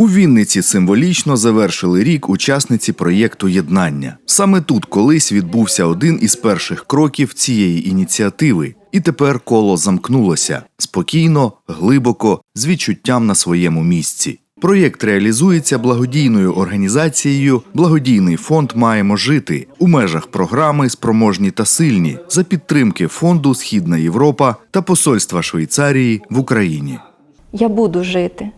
У Вінниці символічно завершили рік учасниці проєкту Єднання. Саме тут колись відбувся один із перших кроків цієї ініціативи, і тепер коло замкнулося спокійно, глибоко, з відчуттям на своєму місці. Проєкт реалізується благодійною організацією Благодійний фонд Маємо жити у межах програми Спроможні та сильні за підтримки фонду Східна Європа та Посольства Швейцарії в Україні. Я буду жити.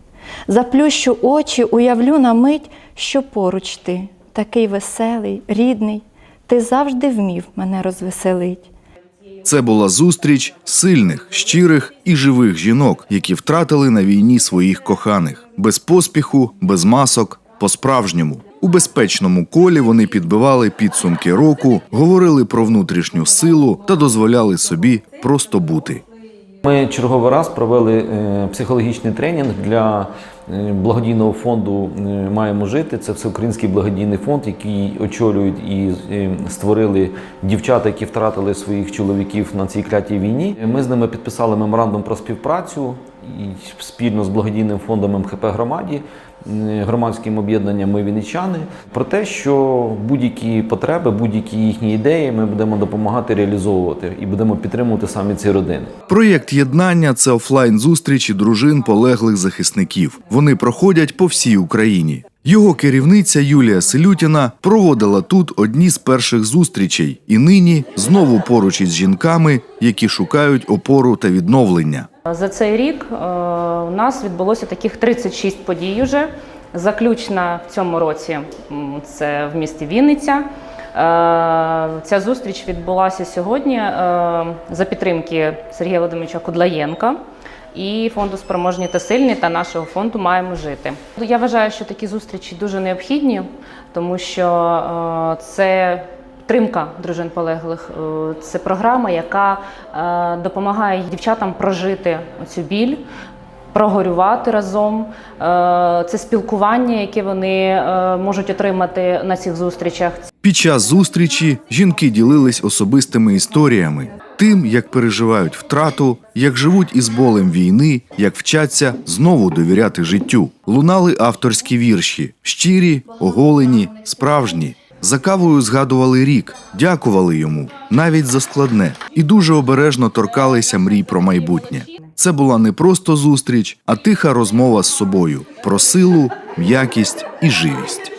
Заплющу очі, уявлю на мить, що поруч ти, такий веселий, рідний, ти завжди вмів мене розвеселить. Це була зустріч сильних, щирих і живих жінок, які втратили на війні своїх коханих без поспіху, без масок, по-справжньому. У безпечному колі вони підбивали підсумки року, говорили про внутрішню силу та дозволяли собі просто бути. Ми черговий раз провели е, психологічний тренінг для е, благодійного фонду е, Маємо жити. Це всеукраїнський благодійний фонд, який очолюють і створили дівчата, які втратили своїх чоловіків на цій клятій війні. Ми з ними підписали меморандум про співпрацю і спільно з благодійним фондом МХП громаді. Громадським об'єднанням ми вінничани про те, що будь-які потреби, будь-які їхні ідеї ми будемо допомагати реалізовувати і будемо підтримувати саме ці родини. Проєкт єднання це офлайн зустрічі дружин полеглих захисників. Вони проходять по всій Україні. Його керівниця Юлія Селютіна проводила тут одні з перших зустрічей, і нині знову поруч із жінками, які шукають опору та відновлення. За цей рік е, у нас відбулося таких 36 подій уже. Заключна в цьому році це в місті Вінниця. Е, Ця зустріч відбулася сьогодні е, за підтримки Сергія Володимировича Кудлаєнка і фонду Спроможні та сильні та нашого фонду Маємо жити. Я вважаю, що такі зустрічі дуже необхідні, тому що е, це Підтримка дружин полеглих е, це програма, яка е, допомагає дівчатам прожити цю біль, прогорювати разом. Це спілкування, яке вони можуть отримати на цих зустрічах. Під час зустрічі жінки ділились особистими історіями, тим, як переживають втрату, як живуть із болем війни, як вчаться знову довіряти життю. Лунали авторські вірші, щирі, оголені, справжні. За кавою згадували рік, дякували йому, навіть за складне, і дуже обережно торкалися мрій про майбутнє. Це була не просто зустріч, а тиха розмова з собою про силу, м'якість і живість.